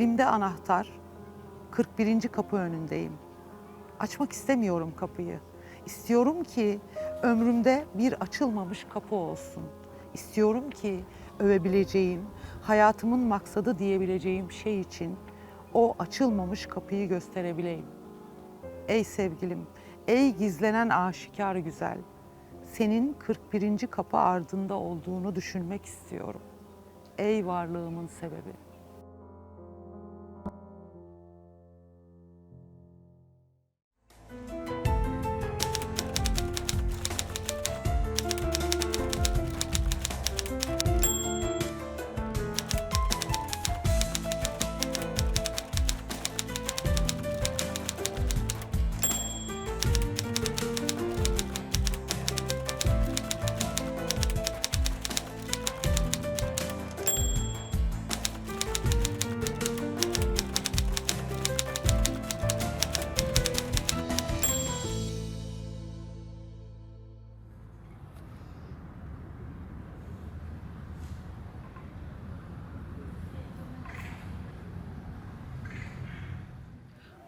Elimde anahtar. 41. kapı önündeyim. Açmak istemiyorum kapıyı. İstiyorum ki ömrümde bir açılmamış kapı olsun. İstiyorum ki övebileceğim, hayatımın maksadı diyebileceğim şey için o açılmamış kapıyı gösterebileyim. Ey sevgilim, ey gizlenen aşikar güzel. Senin 41. kapı ardında olduğunu düşünmek istiyorum. Ey varlığımın sebebi.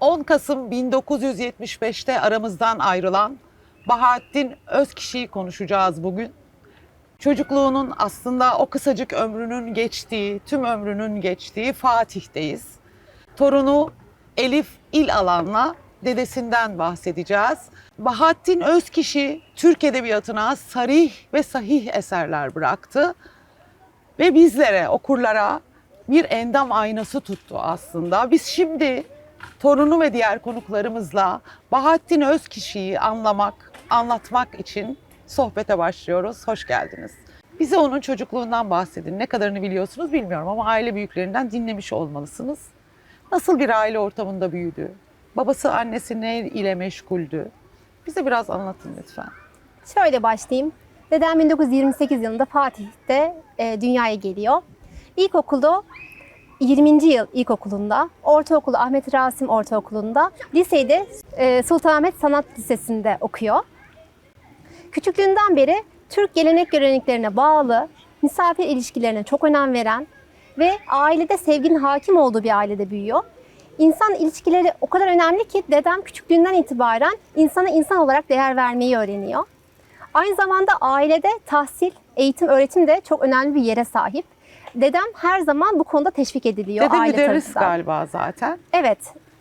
...10 Kasım 1975'te aramızdan ayrılan Bahattin Özkişi'yi konuşacağız bugün. Çocukluğunun aslında o kısacık ömrünün geçtiği, tüm ömrünün geçtiği Fatih'teyiz. Torunu Elif İlalan'la dedesinden bahsedeceğiz. Bahattin Özkişi Türk Edebiyatı'na sarih ve sahih eserler bıraktı ve bizlere, okurlara bir endam aynası tuttu aslında. Biz şimdi torunu ve diğer konuklarımızla Bahattin Özkişi'yi anlamak, anlatmak için sohbete başlıyoruz. Hoş geldiniz. Bize onun çocukluğundan bahsedin. Ne kadarını biliyorsunuz bilmiyorum ama aile büyüklerinden dinlemiş olmalısınız. Nasıl bir aile ortamında büyüdü? Babası, annesi ne ile meşguldü? Bize biraz anlatın lütfen. Şöyle başlayayım. Dedem 1928 yılında Fatih'te e, dünyaya geliyor. İlkokulda 20. yıl ilkokulunda, ortaokulu Ahmet Rasim Ortaokulu'nda, liseyi de Sultanahmet Sanat Lisesi'nde okuyor. Küçüklüğünden beri Türk gelenek göreneklerine bağlı, misafir ilişkilerine çok önem veren ve ailede sevginin hakim olduğu bir ailede büyüyor. İnsan ilişkileri o kadar önemli ki dedem küçüklüğünden itibaren insana insan olarak değer vermeyi öğreniyor. Aynı zamanda ailede tahsil, eğitim, öğretim de çok önemli bir yere sahip. Dedem her zaman bu konuda teşvik ediliyor Dede aile müderris tarafından. galiba zaten. Evet.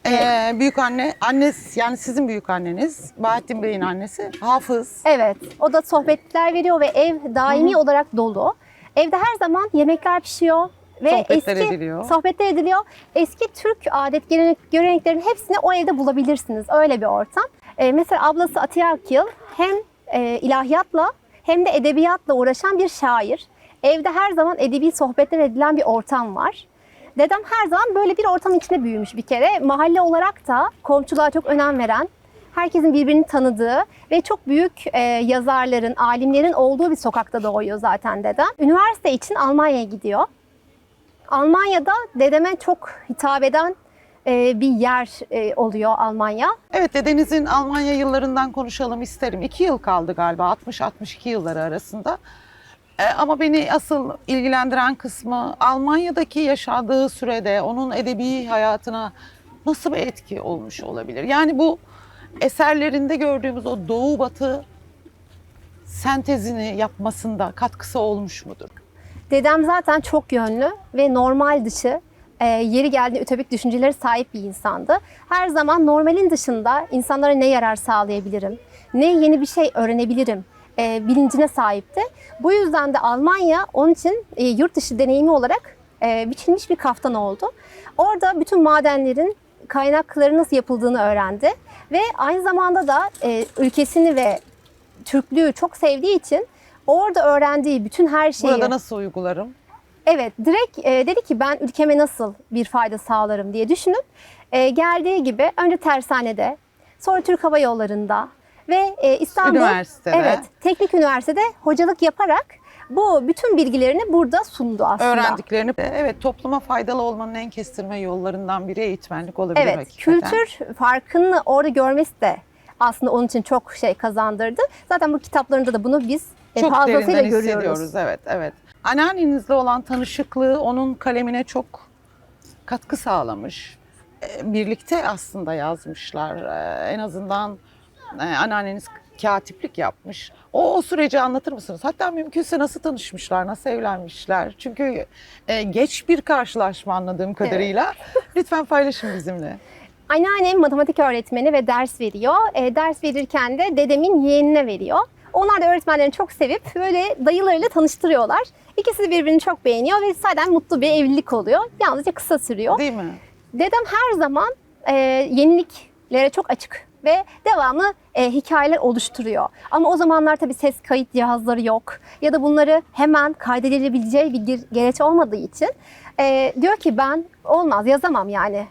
Ee, büyük anne, annesi yani sizin büyük anneniz, Bahattin Bey'in annesi hafız. Evet. O da sohbetler veriyor ve ev daimi olarak dolu. Evde her zaman yemekler pişiyor ve Sohbetler eski ediliyor. sohbetler ediliyor. Eski Türk adet gelenek, göreneklerin hepsini o evde bulabilirsiniz. Öyle bir ortam. Ee, mesela ablası Atiye Akyıl hem e, ilahiyatla hem de edebiyatla uğraşan bir şair. Evde her zaman edebi sohbetler edilen bir ortam var. Dedem her zaman böyle bir ortam içinde büyümüş bir kere. Mahalle olarak da komşuluğa çok önem veren, herkesin birbirini tanıdığı ve çok büyük e, yazarların, alimlerin olduğu bir sokakta doğuyor zaten dedem. Üniversite için Almanya'ya gidiyor. Almanya'da dedeme çok hitap eden e, bir yer e, oluyor Almanya. Evet dedenizin Almanya yıllarından konuşalım isterim. İki yıl kaldı galiba 60-62 yılları arasında. Ee, ama beni asıl ilgilendiren kısmı Almanya'daki yaşadığı sürede onun edebi hayatına nasıl bir etki olmuş olabilir? Yani bu eserlerinde gördüğümüz o doğu batı sentezini yapmasında katkısı olmuş mudur? Dedem zaten çok yönlü ve normal dışı e, yeri geldiğinde ütopik düşüncelere sahip bir insandı. Her zaman normalin dışında insanlara ne yarar sağlayabilirim, ne yeni bir şey öğrenebilirim e, bilincine sahipti. Bu yüzden de Almanya onun için e, yurt dışı deneyimi olarak e, biçilmiş bir kaftan oldu. Orada bütün madenlerin kaynakları nasıl yapıldığını öğrendi ve aynı zamanda da e, ülkesini ve Türklüğü çok sevdiği için orada öğrendiği bütün her şeyi Burada nasıl uygularım? Evet, direkt e, dedi ki ben ülkeme nasıl bir fayda sağlarım diye düşünüp e, geldiği gibi önce tersanede, sonra Türk Hava Yolları'nda ve e, İstanbul Üniversitede. Evet, Teknik Üniversitede hocalık yaparak bu bütün bilgilerini burada sundu aslında. Öğrendiklerini evet topluma faydalı olmanın en kestirme yollarından biri eğitmenlik olabilir Evet, hakikaten. kültür farkını orada görmesi de aslında onun için çok şey kazandırdı. Zaten bu kitaplarında da bunu biz e, çok fazlasıyla derinden görüyoruz. hissediyoruz. Evet, evet. Anneannenizle olan tanışıklığı onun kalemine çok katkı sağlamış. E, birlikte aslında yazmışlar. E, en azından anneanneniz katiplik yapmış. O, o süreci anlatır mısınız? Hatta mümkünse nasıl tanışmışlar, nasıl evlenmişler? Çünkü e, geç bir karşılaşma anladığım kadarıyla. Lütfen paylaşın bizimle. Anneannem matematik öğretmeni ve ders veriyor. E, ders verirken de dedemin yeğenine veriyor. Onlar da öğretmenlerini çok sevip böyle dayılarıyla tanıştırıyorlar. İkisi de birbirini çok beğeniyor ve zaten mutlu bir evlilik oluyor. Yalnızca kısa sürüyor. Değil mi? Dedem her zaman e, yeniliklere çok açık ve devamlı e, hikayeler oluşturuyor. Ama o zamanlar tabii ses kayıt cihazları yok ya da bunları hemen kaydedilebileceği bir gereç olmadığı için e, diyor ki ben olmaz yazamam yani.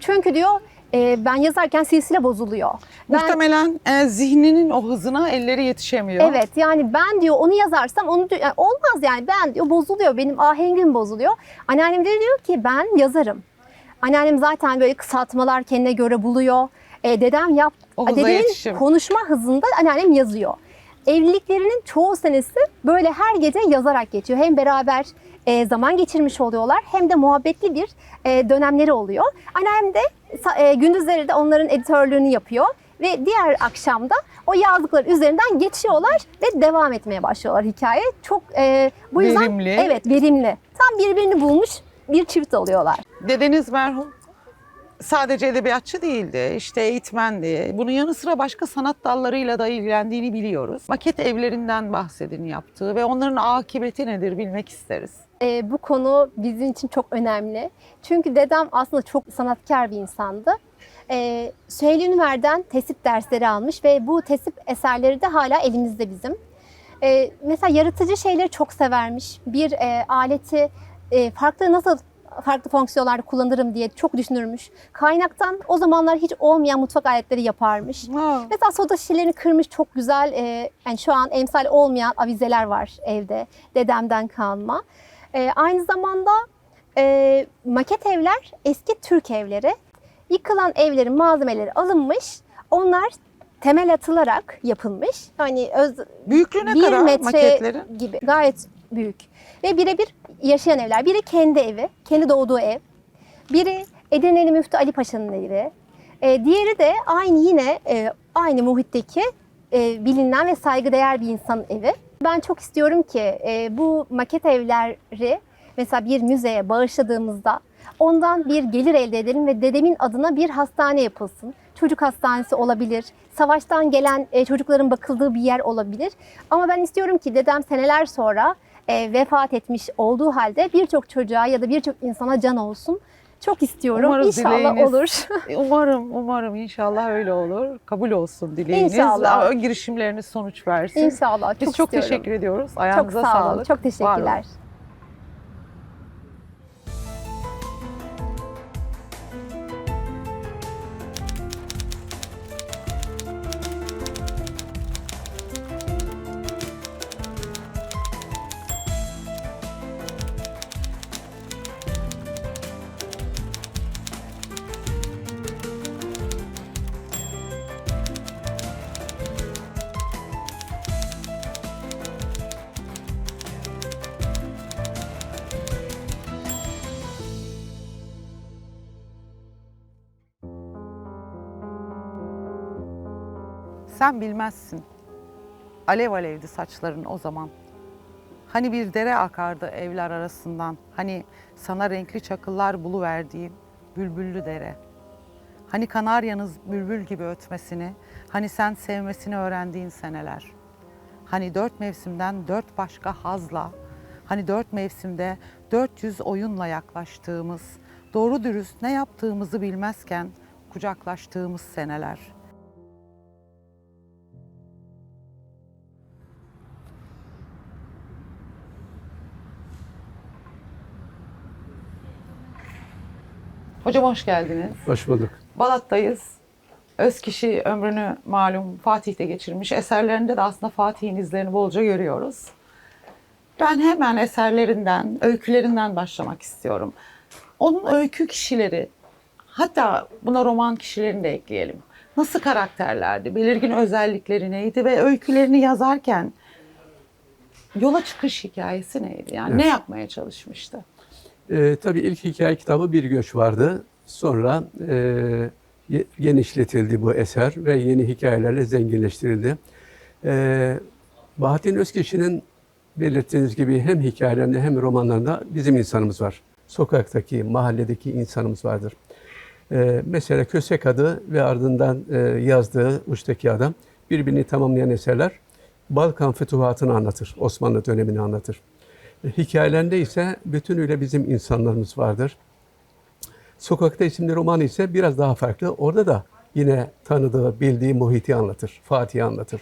Çünkü diyor e, ben yazarken silsile bozuluyor. Ben- Muhtemelen e, zihninin o hızına elleri yetişemiyor. Evet yani ben diyor onu yazarsam onu diyor- yani olmaz yani ben diyor bozuluyor benim ahengim bozuluyor. Anneannem de diyor ki ben yazarım. Anneannem zaten böyle kısaltmalar kendine göre buluyor. E, dedem yap dedemin yetişim. konuşma hızında anneannem yazıyor. Evliliklerinin çoğu senesi böyle her gece yazarak geçiyor. Hem beraber e, zaman geçirmiş oluyorlar hem de muhabbetli bir e, dönemleri oluyor. Anneannem de e, gündüzleri de onların editörlüğünü yapıyor ve diğer akşamda o yazdıkları üzerinden geçiyorlar ve devam etmeye başlıyorlar hikaye. Çok e, bu yüzden Verimli. evet verimli. Tam birbirini bulmuş bir çift oluyorlar. Dedeniz merhum sadece edebiyatçı değildi, işte eğitmendi. Bunun yanı sıra başka sanat dallarıyla da ilgilendiğini biliyoruz. Maket evlerinden bahsedin yaptığı ve onların akıbeti nedir bilmek isteriz. E, bu konu bizim için çok önemli. Çünkü dedem aslında çok sanatkar bir insandı. E, Süheyl Ünver'den tesip dersleri almış ve bu tesip eserleri de hala elimizde bizim. E, mesela yaratıcı şeyleri çok severmiş. Bir e, aleti e, farklı nasıl farklı fonksiyonlarda kullanırım diye çok düşünürmüş. Kaynaktan o zamanlar hiç olmayan mutfak aletleri yaparmış. Aa, Mesela soda şişelerini kırmış çok güzel e, yani şu an emsal olmayan avizeler var evde dedemden kalma. E, aynı zamanda e, maket evler eski Türk evleri. Yıkılan evlerin malzemeleri alınmış. Onlar temel atılarak yapılmış. Hani öz, büyüklüğü ne bir kadar metre maketleri? gibi gayet büyük. Ve birebir yaşayan evler. Biri kendi evi, kendi doğduğu ev. Biri Edirne'li Müftü Ali Paşa'nın evi. E, diğeri de aynı yine e, aynı muhitteki e, bilinen ve saygıdeğer bir insanın evi. Ben çok istiyorum ki e, bu maket evleri mesela bir müzeye bağışladığımızda ondan bir gelir elde edelim ve dedemin adına bir hastane yapılsın. Çocuk hastanesi olabilir, savaştan gelen e, çocukların bakıldığı bir yer olabilir. Ama ben istiyorum ki dedem seneler sonra e, vefat etmiş olduğu halde birçok çocuğa ya da birçok insana can olsun. Çok istiyorum. Umarız İnşallah dileğiniz- olur. Umarım, umarım inşallah öyle olur. Kabul olsun dileğiniz. İnşallah. Girişimleriniz sonuç versin. İnşallah. Biz çok, istiyorum. teşekkür ediyoruz. Çok Ayağınıza sağ olun. sağlık. Çok Var teşekkürler. olun. Sen bilmezsin. Alev alevdi saçların o zaman. Hani bir dere akardı evler arasından. Hani sana renkli çakıllar buluverdiğim bülbüllü dere. Hani kanaryanız bülbül gibi ötmesini, hani sen sevmesini öğrendiğin seneler. Hani dört mevsimden dört başka hazla, hani dört mevsimde 400 oyunla yaklaştığımız, doğru dürüst ne yaptığımızı bilmezken kucaklaştığımız seneler. Hocam hoş geldiniz. Hoş bulduk. Balat'tayız. Özkişi ömrünü malum Fatih'te geçirmiş. Eserlerinde de aslında Fatih'in izlerini bolca görüyoruz. Ben hemen eserlerinden, öykülerinden başlamak istiyorum. Onun öykü kişileri, hatta buna roman kişilerini de ekleyelim. Nasıl karakterlerdi, belirgin özellikleri neydi ve öykülerini yazarken yola çıkış hikayesi neydi? Yani ne Evet. yapmaya çalışmıştı? E, tabii ilk hikaye kitabı Bir Göç vardı. Sonra e, genişletildi bu eser ve yeni hikayelerle zenginleştirildi. E, Bahattin Özkişi'nin belirttiğiniz gibi hem hikayelerinde hem romanlarında bizim insanımız var. Sokaktaki, mahalledeki insanımız vardır. E, mesela Kösek adı ve ardından e, yazdığı Uçtaki Adam birbirini tamamlayan eserler Balkan fütuhatını anlatır, Osmanlı dönemini anlatır. Hikayelerinde ise bütünüyle bizim insanlarımız vardır. Sokakta isimli romanı ise biraz daha farklı. Orada da yine tanıdığı, bildiği muhiti anlatır. Fatih'i anlatır.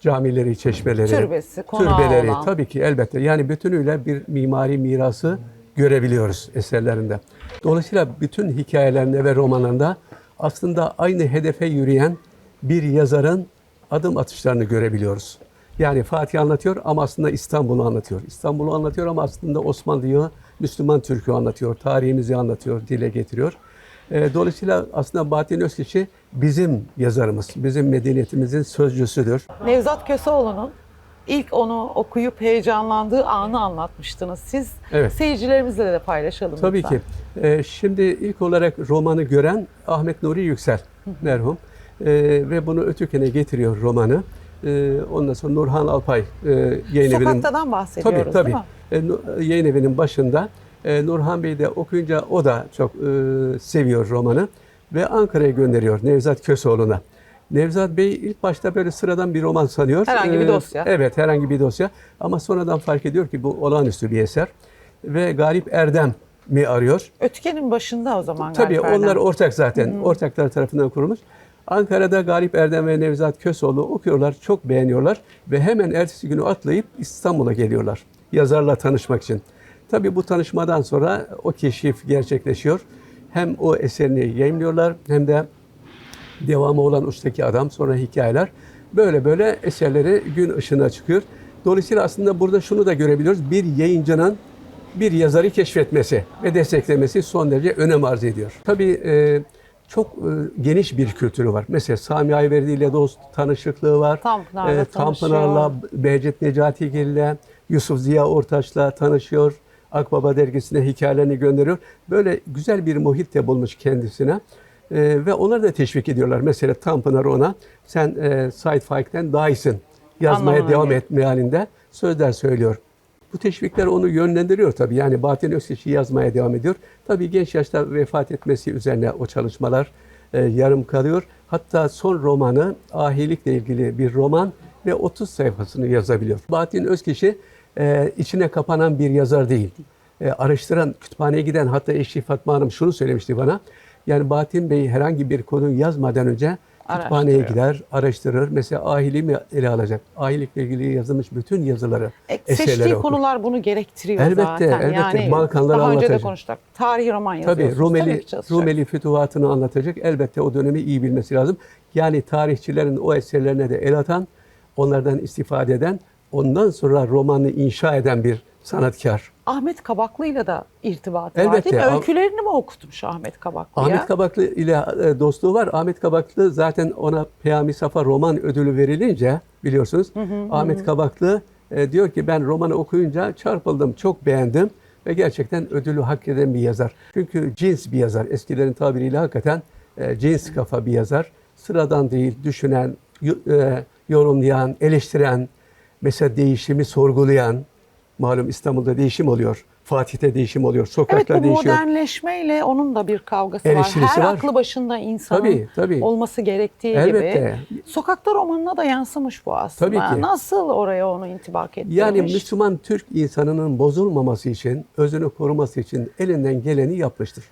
Camileri, çeşmeleri, Türbesi, türbeleri olan. tabii ki elbette. Yani bütünüyle bir mimari mirası görebiliyoruz eserlerinde. Dolayısıyla bütün hikayelerinde ve romanlarında aslında aynı hedefe yürüyen bir yazarın adım atışlarını görebiliyoruz. Yani Fatih anlatıyor ama aslında İstanbul'u anlatıyor. İstanbul'u anlatıyor ama aslında Osmanlı'yı, Müslüman Türk'ü anlatıyor. Tarihimizi anlatıyor, dile getiriyor. E, Dolayısıyla aslında Bahattin Özkişi bizim yazarımız, bizim medeniyetimizin sözcüsüdür. Nevzat Köseoğlu'nun ilk onu okuyup heyecanlandığı anı anlatmıştınız. Siz Evet. seyircilerimizle de paylaşalım Tabii lütfen. ki. Ee, şimdi ilk olarak romanı gören Ahmet Nuri Yüksel merhum Ee, ve bunu Ötüken'e getiriyor romanı. Ee, ondan sonra Nurhan Alpay e, yayın evinin Sokaktadan bahsediyoruz tabii tabii değil mi? E, Nu- yayın evinin başında e, Nurhan Bey de okuyunca o da çok e, seviyor romanı ve Ankara'ya gönderiyor Nevzat Köseoğlu'na. Nevzat Bey ilk başta böyle sıradan bir roman sanıyor. Herhangi bir Ee, dosya. Evet herhangi bir dosya ama sonradan fark ediyor ki bu olağanüstü bir eser ve Galip Erdem mi arıyor? Ötkenin başında o zaman Tabii Erdem. onlar ortak zaten. Ortaklar tarafından kurulmuş. Ankara'da Galip Erdem ve Nevzat Kösoğlu okuyorlar, çok beğeniyorlar ve hemen ertesi günü atlayıp İstanbul'a geliyorlar yazarla tanışmak için. Tabii bu tanışmadan sonra o keşif gerçekleşiyor. Hem o eserini yayınlıyorlar hem de devamı olan Uçtaki Adam, sonra hikayeler. Böyle böyle eserleri gün ışığına çıkıyor. Dolayısıyla aslında burada şunu da görebiliyoruz. Bir yayıncının bir yazarı keşfetmesi ve desteklemesi son derece önem arz ediyor. Tabii e, çok e, geniş bir kültürü var. Mesela Sami Ayverdi ile dost tanışıklığı var. Tanpınar'la Tanpınar'la, Behçet Necatigil'le, Yusuf Ziya Ortaç'la tanışıyor. Akbaba dergisine hikayelerini gönderiyor. Böyle güzel bir muhit de bulmuş kendisine. E, ve onları da teşvik ediyorlar. Mesela Tanpınar ona sen e, Said Faik'ten daha iyisin. Yazmaya Anlamına devam geliyor. et mealinde sözler söylüyor. Bu teşvikler onu yönlendiriyor tabii. Yani Bahattin Özkişi yazmaya devam ediyor. Tabii genç yaşta vefat etmesi üzerine o çalışmalar e, yarım kalıyor. Hatta son romanı ahilikle ilgili bir roman ve 30 sayfasını yazabiliyor. Bahattin Özkişi e, içine kapanan bir yazar değil. E, araştıran, kütüphaneye giden hatta eşi Fatma Hanım şunu söylemişti bana. Yani Bahattin Bey herhangi bir konuyu yazmadan önce kütüphaneye Araştırıyor. gider, araştırır. Mesela ahiliği mi ele alacak? Ahilikle ilgili yazılmış bütün yazıları, E, eserleri seçtiği okur. konular bunu gerektiriyor Elbette, zaten. elbette. Yani Balkanları daha önce de anlatacak. konuştuk. Tarih roman yazıyorsunuz. Tabii Rumeli, çalışacak. Rumeli fütuhatını anlatacak. Elbette o dönemi iyi bilmesi lazım. Yani tarihçilerin o eserlerine de el atan, onlardan istifade eden, ondan sonra romanı inşa eden bir sanatkar. Ahmet Kabaklı'yla da irtibatı var Elbette. değil mi? Öykülerini mi okutmuş Ahmet Kabaklı'ya? Ahmet Kabaklı ile e, dostluğu var. Ahmet Kabaklı zaten ona Peyami Safa roman ödülü verilince biliyorsunuz. Ahmet Kabaklı e, diyor ki ben romanı okuyunca çarpıldım, çok beğendim ve gerçekten ödülü hak eden bir yazar. Çünkü cins bir yazar. Eskilerin tabiriyle hakikaten e, cins kafa bir yazar. Sıradan değil, düşünen, e, yorumlayan, eleştiren, mesela değişimi sorgulayan, malum İstanbul'da değişim oluyor. Fatih'te değişim oluyor. Evet Sokaklar bu değişiyor. modernleşmeyle onun da bir kavgası var. Her var. aklı başında insanın Tabii, tabii. olması gerektiği Elbette. gibi. Sokakta romanına da yansımış bu aslında. Tabii ki. Nasıl oraya onu intibak ettirmiş? Yani Müslüman Türk insanının bozulmaması için, özünü koruması için elinden geleni yapmıştır.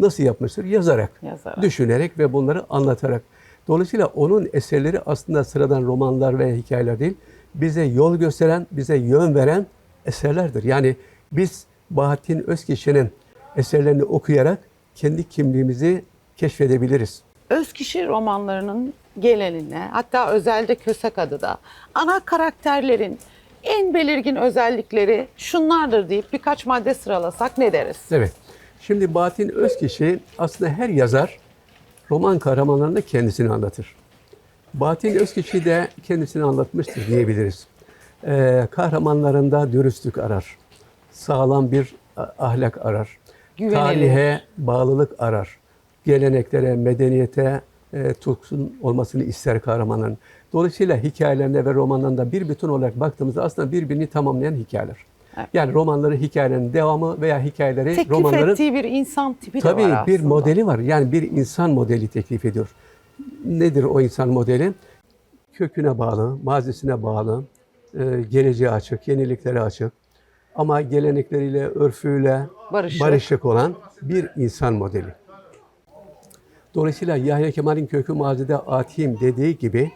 Nasıl yapmıştır? Yazarak, Yazarak. düşünerek ve bunları anlatarak. Dolayısıyla onun eserleri aslında sıradan romanlar ve hikayeler değil, bize yol gösteren, bize yön veren eserlerdir. Yani biz Bahattin Özkişi'nin eserlerini okuyarak kendi kimliğimizi keşfedebiliriz. Özkişi romanlarının geleneğine hatta özelde Kösek adı da ana karakterlerin en belirgin özellikleri şunlardır deyip birkaç madde sıralasak ne deriz? Evet. Şimdi Bahattin Özkişi aslında her yazar roman kahramanlarında kendisini anlatır. Bahattin Özkişi de kendisini anlatmıştır diyebiliriz. Ee, kahramanlarında dürüstlük arar. Sağlam bir ahlak arar. Güvenilir. Tarihe bağlılık arar. Geleneklere, medeniyete e, tutkun olmasını ister kahramanın. Dolayısıyla hikayelerinde ve romanlarında bir bütün olarak baktığımızda aslında birbirini tamamlayan hikayeler. Evet. Yani romanları hikayelerin devamı veya hikayeleri Teklif romanların ettiği bir insan tipi de Tabii var bir aslında. modeli var. Yani bir insan modeli teklif ediyor. Nedir o insan modeli? Köküne bağlı, mazisine bağlı, e, geleceğe açık, yeniliklere açık. Ama gelenekleriyle, örfüyle Barışık. barışık olan bir insan modeli. Dolayısıyla Yahya Kemal'in kökü mazide atiyim dediği gibi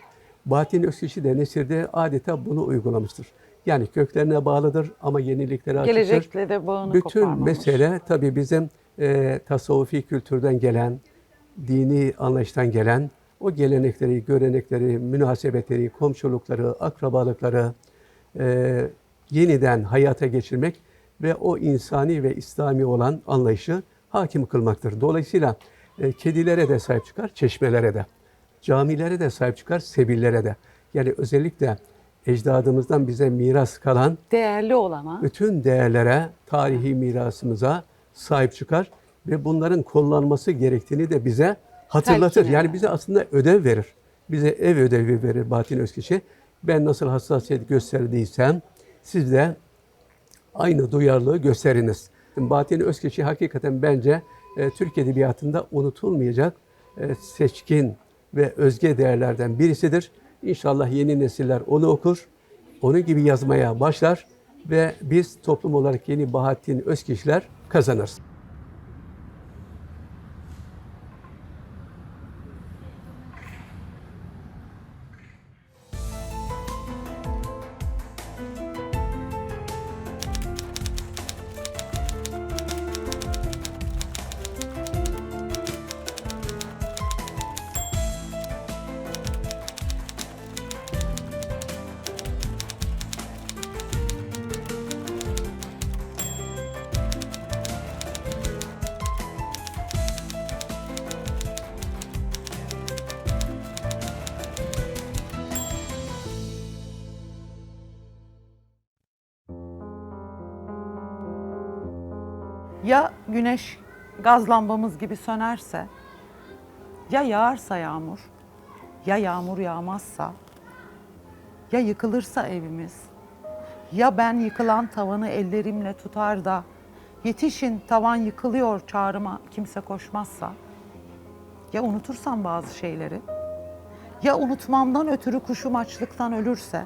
Bahattin Özkişi de Nesir'de adeta bunu uygulamıştır. Yani köklerine bağlıdır ama yeniliklere açıktır. Gelecekle de bağını Bütün koparmamış. mesele tabii bizim e, tasavvufi kültürden gelen, dini anlayıştan gelen o gelenekleri, görenekleri, münasebetleri, komşulukları, akrabalıkları e, yeniden hayata geçirmek ve o insani ve İslami olan anlayışı hakim kılmaktır. Dolayısıyla e, kedilere de sahip çıkar, çeşmelere de, camilere de sahip çıkar, sebillere de. Yani özellikle ecdadımızdan bize miras kalan Değerli olana bütün değerlere, tarihi mirasımıza sahip çıkar ve bunların kullanılması gerektiğini de bize hatırlatır. Yani bize aslında ödev verir. Bize ev ödevi verir Bahattin Özkişi. Ben nasıl hassasiyet gösterdiysem siz de aynı duyarlılığı gösteriniz. Bahattin Özkişi hakikaten bence e, Türk Edebiyatı'nda unutulmayacak e, seçkin ve özge değerlerden birisidir. İnşallah yeni nesiller onu okur, onun gibi yazmaya başlar ve biz toplum olarak yeni Bahattin Özkişiler kazanırız. Ya güneş gaz lambamız gibi sönerse, ya yağarsa yağmur, ya yağmur yağmazsa, ya yıkılırsa evimiz, ya ben yıkılan tavanı ellerimle tutar da yetişin tavan yıkılıyor çağrıma kimse koşmazsa, ya unutursam bazı şeyleri, ya unutmamdan ötürü kuşum açlıktan ölürse,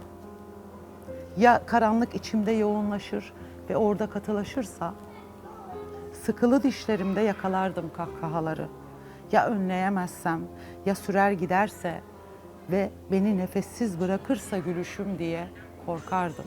ya karanlık içimde yoğunlaşır ve orada katılaşırsa, Sıkılı dişlerimde yakalardım kahkahaları. Ya önleyemezsem, ya sürer giderse ve beni nefessiz bırakırsa gülüşüm diye korkardım.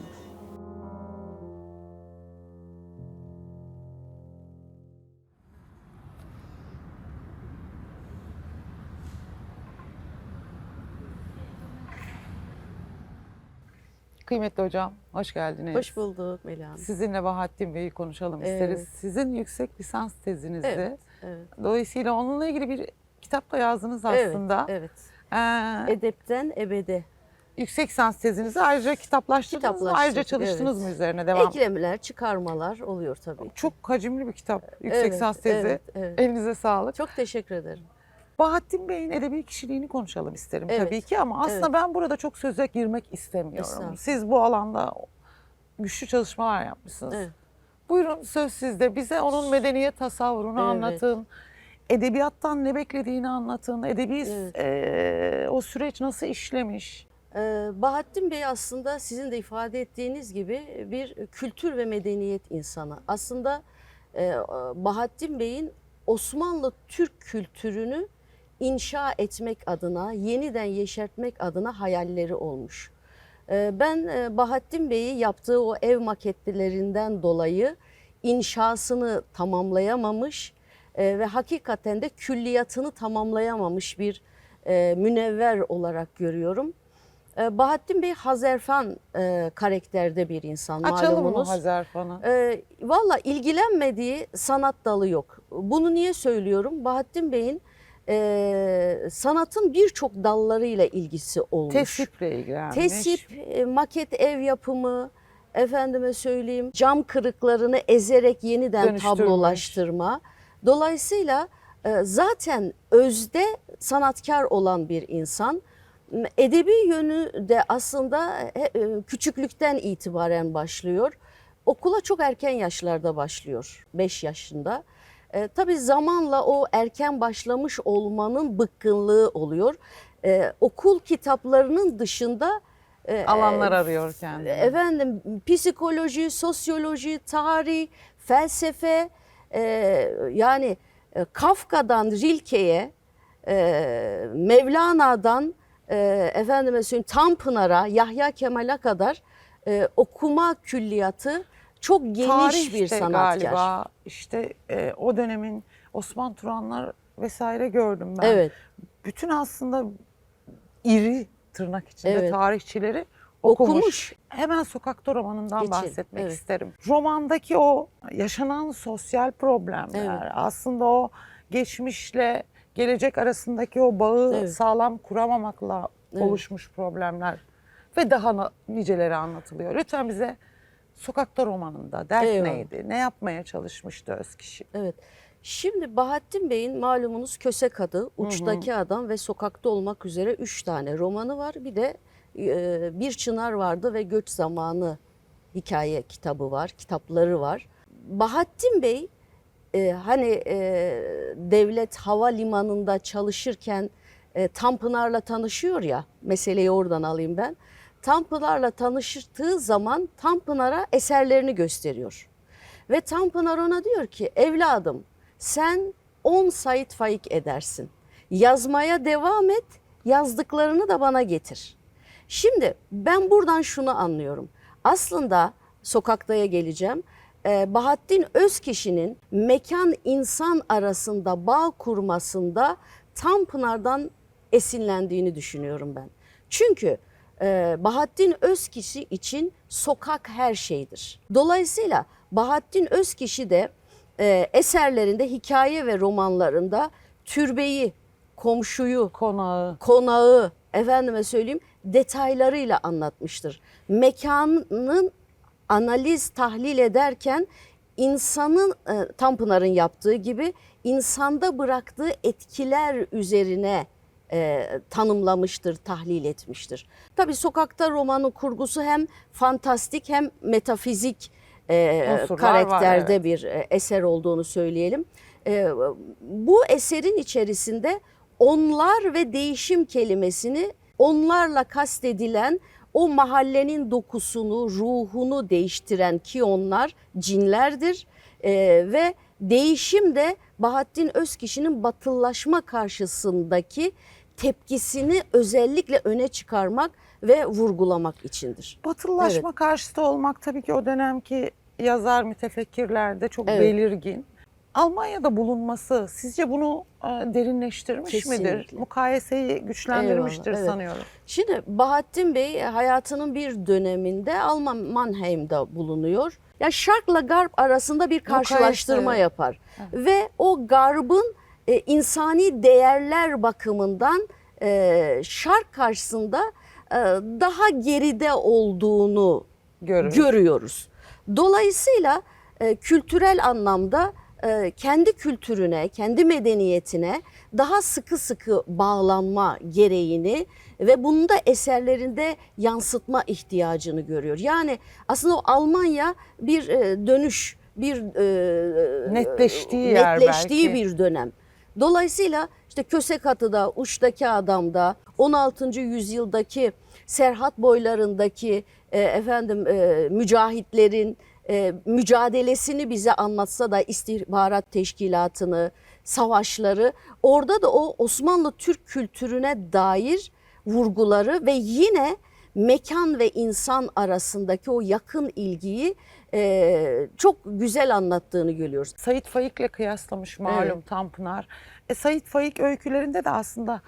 Kıymetli hocam, hoş geldiniz. Hoş bulduk Melih Hanım. Sizinle Bahattin Bey'i konuşalım Evet. isteriz. Sizin yüksek lisans tezinizdi. Evet, evet. Dolayısıyla onunla ilgili bir kitap da yazdınız Evet, aslında. Evet. Ee, Edepten ebede. yüksek lisans tezinizi ayrıca kitaplaştırdınız mı? Kitaplaştırdık, Ayrıca çalıştınız evet. mı üzerine devam? Eklemeler, çıkarmalar oluyor tabii. Çok hacimli bir kitap. Yüksek Evet, lisans tezi. evet, evet. Elinize sağlık. Çok teşekkür ederim. Bahattin Bey'in edebi kişiliğini konuşalım isterim Evet, tabii ki ama aslında evet. ben burada çok söze girmek istemiyorum. Estağfurullah. Siz bu alanda güçlü çalışmalar yapmışsınız. Evet. Buyurun söz sizde. Bize onun medeniyet tasavvurunu Evet. anlatın. Edebiyattan ne beklediğini anlatın. Edebi Evet. eee, o süreç nasıl işlemiş? Bahattin Bey aslında sizin de ifade ettiğiniz gibi bir kültür ve medeniyet insanı. Aslında e, Bahattin Bey'in Osmanlı Türk kültürünü inşa etmek adına, yeniden yeşertmek adına hayalleri olmuş. Ee, Ben e, Bahattin Bey'i yaptığı o ev maketlerinden dolayı inşasını tamamlayamamış e, ve hakikaten de külliyatını tamamlayamamış bir e, münevver olarak görüyorum. Bahattin Bey Hazerfan e, karakterde bir insan Açalım malumunuz. Hazerfan'ı? E, Valla ilgilenmediği sanat dalı yok. Bunu niye söylüyorum? Bahattin Bey'in e, sanatın birçok dallarıyla ilgisi olmuş. Tesiple ilgilenmiş. Tesip, e, maket ev yapımı, efendime söyleyeyim cam kırıklarını ezerek yeniden tablolaştırma. Dolayısıyla e, zaten özde sanatkar olan bir insan edebi yönü de aslında e, e, küçüklükten itibaren başlıyor. Okula çok erken yaşlarda başlıyor. 5 yaşında. E, tabii zamanla o erken başlamış olmanın bıkkınlığı oluyor. E, okul kitaplarının dışında e, Alanlar arıyor kendini. efendim psikoloji, sosyoloji, tarih, felsefe e, yani e, Kafka'dan Rilke'ye, e, Mevlana'dan e, efendime söyleyeyim Tanpınar'a, Yahya Kemal'e kadar e, okuma külliyatı çok geniş Tarih bir de sanatkar. galiba işte e, o dönemin Osman Turanlar vesaire gördüm ben. Evet. Bütün aslında iri tırnak içinde Evet. tarihçileri okumuş. Okumuş. Hemen Sokakta romanından Geçelim, bahsetmek evet. isterim. Romandaki o yaşanan sosyal problemler Evet. aslında o geçmişle gelecek arasındaki o bağı Evet. sağlam kuramamakla Evet. oluşmuş problemler ve daha na- niceleri anlatılıyor. Lütfen bize Sokakta romanında dert Eyvallah. neydi? Ne yapmaya çalışmıştı öz kişi? Evet. Şimdi Bahattin Bey'in malumunuz Kösek Adı, Uçtaki Adam ve Sokakta olmak üzere üç tane romanı var. Bir de e, Bir Çınar vardı ve Göç Zamanı hikaye kitabı var, kitapları var. Bahattin Bey e, hani e, devlet havalimanında çalışırken e, Tanpınar'la tanışıyor ya, meseleyi oradan alayım ben. Tanpınar'la tanıştığı zaman Tanpınar'a eserlerini gösteriyor. Ve Tanpınar ona diyor ki evladım sen 10 sayit faik edersin. Yazmaya devam et, yazdıklarını da bana getir. Şimdi ben buradan şunu anlıyorum. Aslında sokaktaya geleceğim. Ee, Bahattin Özkişi'nin mekan insan arasında bağ kurmasında Tanpınar'dan esinlendiğini düşünüyorum ben. Çünkü Bahattin Özkişi için sokak her şeydir. Dolayısıyla Bahattin Özkişi de e, eserlerinde, hikaye ve romanlarında türbeyi, komşuyu, Konağı. konağı, efendime söyleyeyim detaylarıyla anlatmıştır. Mekanın analiz, tahlil ederken insanın, e, Tanpınar'ın yaptığı gibi insanda bıraktığı etkiler üzerine e, tanımlamıştır, tahlil etmiştir. Tabii sokakta romanın kurgusu hem fantastik hem metafizik e, Unsurlar var, karakterde evet. bir e, eser olduğunu söyleyelim. E, bu eserin içerisinde onlar ve değişim kelimesini onlarla kastedilen o mahallenin dokusunu, ruhunu değiştiren ki onlar cinlerdir. E, ve değişim de Bahattin Özkişi'nin batıllaşma karşısındaki tepkisini özellikle öne çıkarmak ve vurgulamak içindir. Batılılaşma karşıtı olmak tabii ki o dönemki yazar mütefekkirlerde çok Evet. belirgin. Almanya'da bulunması sizce bunu e, derinleştirmiş midir? Kesinlikle. Mukayeseyi güçlendirmiştir Eyvallah, evet. sanıyorum. Şimdi Bahattin Bey hayatının bir döneminde Alman Mannheim'da bulunuyor. Ya şarkla garp arasında bir karşılaştırma Mukayese. yapar. Ve o garbın e, insani değerler bakımından e, şark karşısında e, daha geride olduğunu Görürüz. görüyoruz. Dolayısıyla e, kültürel anlamda e, kendi kültürüne, kendi medeniyetine daha sıkı sıkı bağlanma gereğini ve bunu da eserlerinde yansıtma ihtiyacını görüyor. Yani aslında o Almanya bir e, dönüş, bir e, Netleştiği yer netleştiği belki. bir dönem. Dolayısıyla işte Kösek Atı'da, Uç'taki Adam'da, 16. yüzyıldaki Serhat boylarındaki e, efendim e, mücahitlerin e, mücadelesini bize anlatsa da istihbarat teşkilatını, savaşları orada da o Osmanlı Türk kültürüne dair vurguları ve yine mekan ve insan arasındaki o yakın ilgiyi e, çok güzel anlattığını görüyoruz. Sait Faik'le kıyaslamış malum Evet. Tanpınar. E, Sait Faik öykülerinde de aslında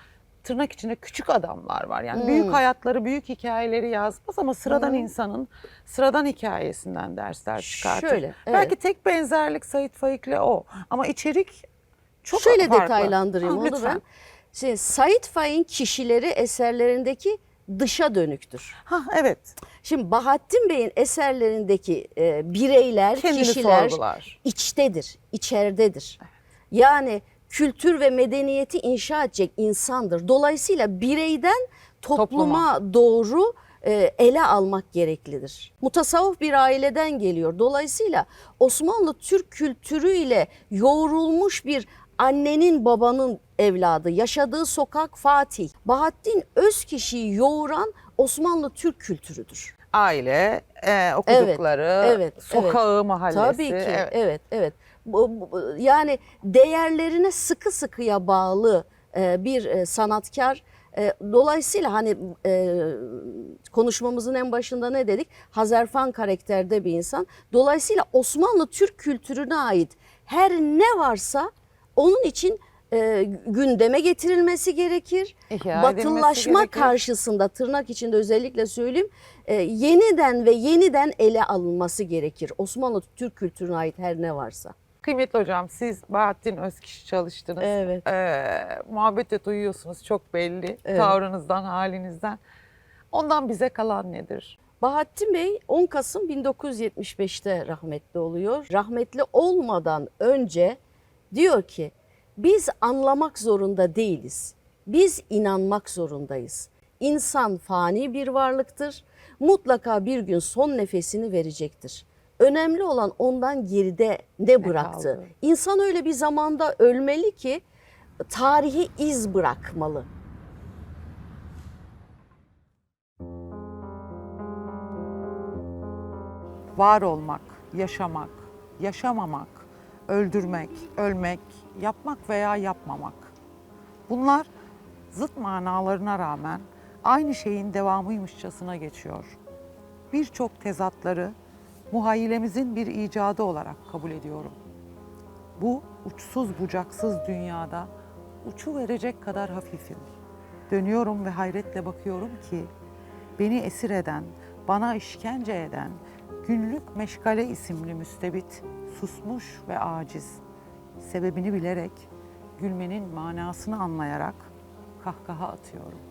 tırnak içinde küçük adamlar var. Yani Hmm. büyük hayatları, büyük hikayeleri yazmaz ama sıradan Hmm. insanın sıradan hikayesinden dersler çıkartır. Şöyle, evet. Belki tek benzerlik Sait Faik'le o ama içerik çok Şöyle farklı. detaylandırayım Ha, onu lütfen. ben. Şimdi, Said Faik'in kişileri eserlerindeki dışa dönüktür. Ha evet. Şimdi Bahattin Bey'in eserlerindeki e, bireyler, Kendini kişiler sorgular. içtedir, içeridedir. Yani kültür ve medeniyeti inşa edecek insandır. Dolayısıyla bireyden topluma, doğru e, ele almak gereklidir. Mutasavvuf bir aileden geliyor. Dolayısıyla Osmanlı Türk kültürüyle yoğrulmuş bir annenin babanın evladı. Yaşadığı sokak Fatih. Bahattin Özkişi'yi yoğuran Osmanlı Türk kültürüdür. Aile, e, okudukları, evet, sokağı, mahallesi. Tabii ki. evet. Evet, evet. Yani değerlerine sıkı sıkıya bağlı e, bir e, sanatkar. E, Dolayısıyla hani konuşmamızın en başında ne dedik? Hazerfan karakterde bir insan. Dolayısıyla Osmanlı Türk kültürüne ait her ne varsa onun için e, gündeme getirilmesi gerekir. İhya edilmesi Batılılaşma gerekir. karşısında tırnak içinde özellikle söyleyeyim e, yeniden ve yeniden ele alınması gerekir. Osmanlı Türk kültürüne ait her ne varsa. Kıymetli hocam siz Bahattin Özkişi çalıştınız. Evet. Ee, muhabbet de duyuyorsunuz çok belli. Evet. Tavrınızdan, halinizden. Ondan bize kalan nedir? Bahattin Bey 10 Kasım 1975'te rahmetli oluyor. Rahmetli olmadan önce diyor ki biz anlamak zorunda değiliz. Biz inanmak zorundayız. İnsan fani bir varlıktır. Mutlaka bir gün son nefesini verecektir. Önemli olan ondan geride ne bıraktı? İnsan öyle bir zamanda ölmeli ki tarihi iz bırakmalı. Var olmak, yaşamak, yaşamamak, öldürmek, ölmek, yapmak veya yapmamak. Bunlar zıt manalarına rağmen aynı şeyin devamıymışçasına geçiyor. Birçok tezatları muhayyilemizin bir icadı olarak kabul ediyorum. Bu uçsuz bucaksız dünyada uçu verecek kadar hafifim. Dönüyorum ve hayretle bakıyorum ki beni esir eden, bana işkence eden günlük meşgale isimli müstebit susmuş ve aciz. Sebebini bilerek, gülmenin manasını anlayarak kahkaha atıyorum.